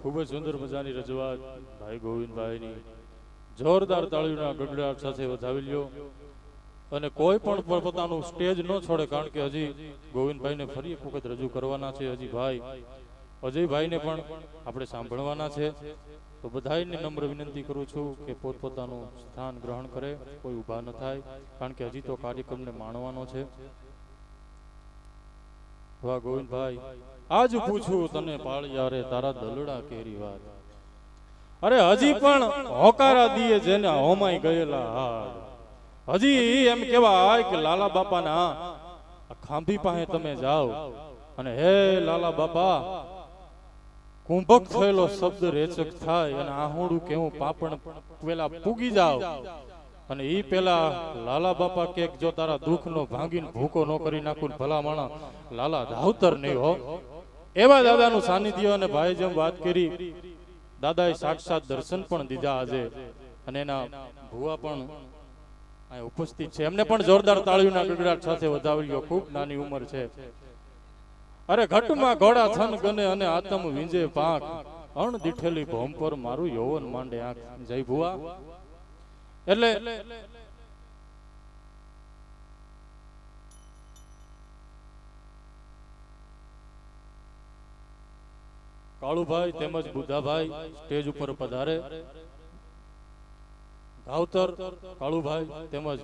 ખૂબ જ સુંદર મજાની રજૂઆત ભાઈ ગોવિંદભાઈની. જોરદાર તાળીઓના ગડગડાટ સાથે વધાવી લ્યો. અને કોઈ પણ પોતાનું સ્ટેજ ન છોડે, કારણ કે હજી ગોવિંદભાઈને ફરી એક વખત રજૂ કરવાના છે હજી ભાઈ. અજયભાઈને પણ આપણે સાંભળવાના છે. તો બધાને નમ્ર વિનંતી કરું છું કે પોતપોતાનું સ્થાન ગ્રહણ કરે, કોઈ ઊભા ન થાય, કારણ કે હજી તો કાર્યક્રમને માણવાનો છે. વાહ, ગોવિંદભાઈ. આજ પૂછું તને પાળિયા રે તારા દલડા કેરી વાત. અરે હજી પણ હોકારા દીએ જેને હોમાઈ ગયેલા હાડ હજી એમ કેવાય કે લાલા બાપાના ખાંભી પાસે તમે જાઓ. અને હે લાલા બાપા, કુંભક થયેલો શબ્દ રેચક થાય અને આહોડું કેવું પાપણ પેલા પૂગી જાવ અને એ પેલા લાલા બાપા કેક જો તારા દુઃખનો ભાંગીને ભૂકો ન કરી નાખું ભલા માણા લાલા ધાવતર નહીં હો. એવા દાદાનું સાનિધ્ય અને ભાઈ જેમ વાત કરી, દાદાએ સાક્ષાત દર્શન પણ દીધા આજે. અને એના ભુવા પણ અહીં ઉપસ્થિત છે. એમને પણ જોરદાર તાળીઓના ગગડાટ સાથે વધાવ્યો. ખૂબ નાની ઉંમર છે. અરે ઘટમાં ઘોડા થન ગને અને આતમ વિંજે પાંખ અણ દીઠેલી ભોમ પર મારું યૌવન માંડે આંખ. જય ભુવા. એટલે કાળુભાઈ તેમજ બુદ્ધાભાઈ સ્ટેજ ઉપર પધારે. ગાવતર કાળુભાઈ તેમજ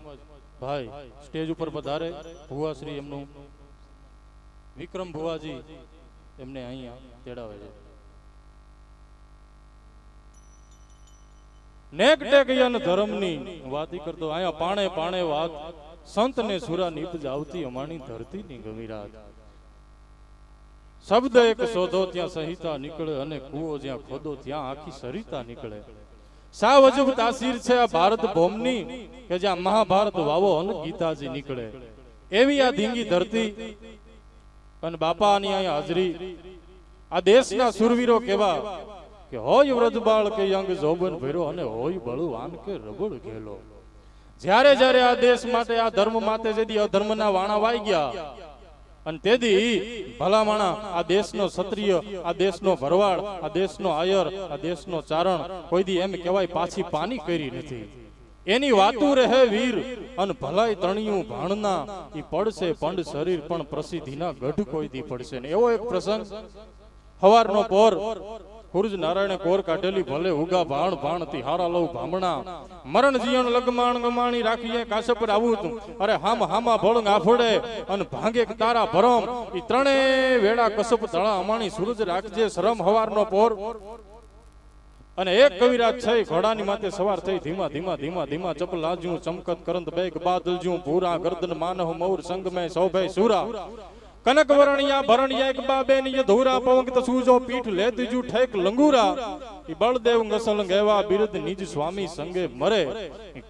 ભાઈ સ્ટેજ ઉપર પધારે. ભુવાશ્રી એમનું વિક્રમ ભુવાજી એમને અહીંયા તેડાવે છે. નેક ટેક યન ધર્મની વાતી કરતો અહીંયા પાણે પાણે વાત. સંત ને સુરા નીપજ આવતી અમાણી ધરતીની ગમીરાત શબ્દ એક શોધો, ત્યાં સંહિતા નીકળે અને કૂવો જ્યાં ખોદો, ત્યાં આખી સરિતા નીકળે. સાવ અજબ તાસીર છે આ ભારત ભૂમની? કે જ્યાં મહાભારત વાવો અને ગીતાજી નીકળે. એવી આ ધીંગી ધરતી. અને બાપાની અહીંયા હાજરી. આ દેશના સુરવીરો કેવા? કે હોય વ્રજબાળ કે યંગ જોબન ભર્યો અને હોય બળવાન કે રબડ ઘેલો. જ્યારે જ્યારે આ દેશ માટે, આ ધર્મ માટે જેથી અધર્મના વાણા વાઈ ગયા, અને તેથી ભલામણા, આ દેશનો ક્ષત્રિય, આ દેશનો ભરવાડ, આ દેશનો આયર, આ દેશનો ચારણ કોઈ દી એમ કહેવાય પાછી પાની કરી નથી. એની વાતું રહે વીર, અને ભલાઈ તણિયું ભાણના, ઈ પડશે પંડ શરીર, પણ પ્રસિદ્ધિના ગઢ કોઈ દી પડશે ને એવો એક પ્રસંગ, હવારનો પોર ખુરજ નારાયણ કોર કાઢેલી, ભલે ઉગા ભાણ ભાણતી હારા લઉ ભામણા. મરણ જીવન લગમાણ ગમાણી રાખીએ, કાશપ પર આવું તું અરે હામ હામા ભળંગ આફોડે અને ભાંગે તારા ભરમ. ઈ ત્રણે વેળા કસપ તળા અમાણી સૂરજ રાખજે, શરમ હવારનો પોર. અને એક કવિરાજ છે ઘોડાની માથે સવાર થઈ, ધીમા ધીમા ધીમા ધીમા ચપલ લાજ્યું, ચમકત કરંત બેગ બાદલજ્યું, ભૂરા ગર્દન માનહ મૌર સંગ મેં સુરા. કનક વરણિયા ભરણિયા એક બાબે ની ધોરા પવંગ સૂજો પીઠ લે દીજુ ઠેક લંગુરા. બળદેવ ગસલ ગેવા બિરદ નિજ સ્વામી સંગે મરે.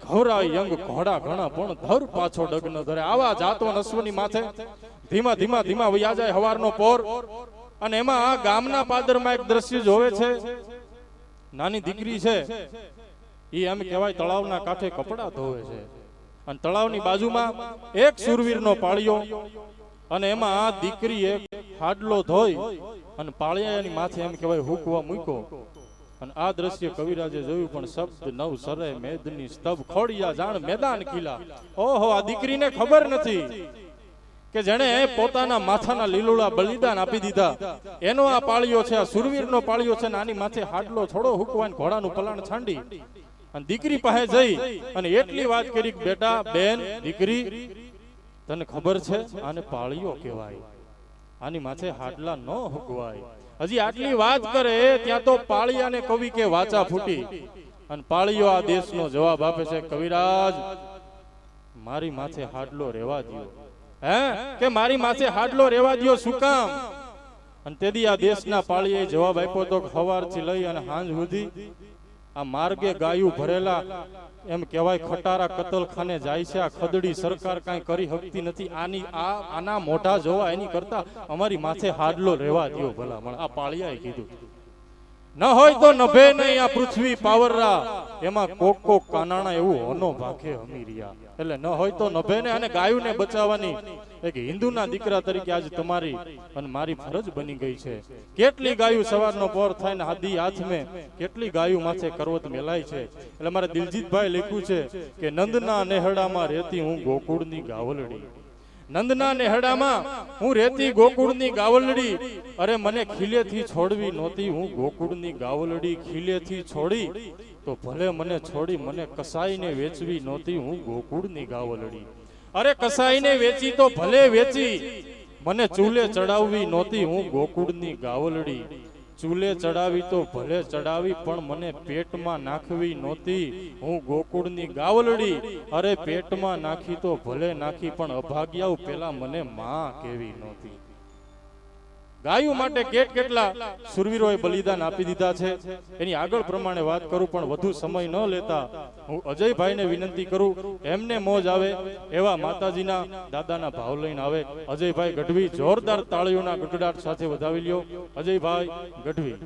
ઘોરા યંગ ઘોડા ઘણા પણ ધર પાછો ડગ ન ધરે. આવા જાતો નસ્વની માથે ધીમા ધીમા ધીમા વયા જાય હવારનો પોર. અને એમાં આ ગામના પાદરમાં એક દ્રશ્ય જોવે છે. નાની દીકરી છે. એ એમ કહેવાય તળાવના કાંઠે કપડા ધોવે છે. અને તળાવની બાજુમાં એક સુરવીરનો પાળિયો. અને એમાં આ દીકરી એક હાડલો ધોઈ અને પાળિયાની માથે એમ કહેવાય હુકવા મૂક્યો. અને આ દ્રશ્ય કવિરાજે જોયું પણ શબ્દ નવ સરે મેદની સ્તબ ખોડિયા જાણ મેદાન કિલા ઓહો, આ દીકરીને ખબર નથી કે જેણે પોતાના માથાના લીલોળા બલિદાન આપી દીધા. એનો આ પાળિયો છે, આ સુરવીરનો પાળિયો છે આની માથે હાડલો થોડો હુકવાન ઘોડાનું પલાણ છાંડી. અને દીકરી પાસે જઈ અને એટલી વાત કરી બેટા, બેન, દીકરી તને ખબર છે? આને પાળીઓ કહેવાય. આની માથે હાડલા ન હુકવાય. હજી આટલી વાત કરે, ત્યાં તો પાળિયાને કવિ કે વાચા ફૂટી. અને પાળિયો આ દેશનો જવાબ આપે છે, કવિરાજ, મારી માથે હાડલો રહેવા દ્યો. હે? કે મારી માથે હાડલો રહેવા દ્યો શું કામ? અને તેથી આ દેશના પાળીએ જવાબ આપ્યો તો સવારથી લઈ અને સાંજ સુધી આ માર્ગે ગાયું ભરેલા, એમ કહેવાય, ખટારા કતલખાને જાય છે, આ ખદડી સરકાર કાંઈ કરી શકતી નથી. આની, આ, આના મોઢા જોવા એની કરતા અમારી માથે હાડલો રહેવા દો ભલા. આ પાળિયાએ કીધું. ન હોય તો નભે નહીં આ પૃથ્વી પાવરરા. એમાં કોક કોક કાનાણા એવું હોનો ભાખે હમીરિયા એટલે ન હોય તો નભે ને અને ગાયુને બચાવવાની. એક હિન્દુના દીકરા તરીકે આજે તમારી અને મારી ફરજ બની ગઈ છે. કેટલી ગાયું સવારનો પોર થાય ને હાદી હાથ મેં કેટલી ગાયું માથે કરવત મેલાય છે. એટલે મારે દિલજીતભાઈ લખ્યું છે કે નંદના નેહડામાં રહેતી હું ગોકુળની ગાવલડી. નંદના નેહડામાં હું રેતી ગોકુળની ગાવલડી. અરે, મને ખીલેથી છોડવી નહોતી, હું ગોકુળની ગાવલડી ખીલેથી છોડી. તો ભલે મને છોડી, મને કસાઈને વેચવી નહોતી, હું ગોકુળની ગાવલડી. અરે, કસાઈને વેચી તો ભલે વેચી. મને ચૂલે ચડાવવી નહોતી, હું ગોકુળની ગાવલડી. ચૂલે ચડાવી તો ભલે ચડાવી, પણ મને પેટમાં નાખવી નહોતી. હું ગોકુળની ગાવલડી. અરે, પેટમાં નાખી તો ભલે નાખી, પણ અભાગ્યાઓ પેલા મને માં કેવી નહોતી. ગાયું માટે કેટ કેટલા? સુરવીરોએ બલિદાન આપી દીધા છે. એની આગળ પ્રમાણે વાત કરું પણ વધુ સમય ન લેતા હું અજયભાઈને વિનંતી કરું, એમને મોજ આવે એવા માતાજીના દાદાના ભાવ લઈને આવે. અજયભાઈ ગઢવી જોરદાર તાળીઓના ગઢડાટ સાથે વધાવી લ્યો. અજયભાઈ ગઢવી.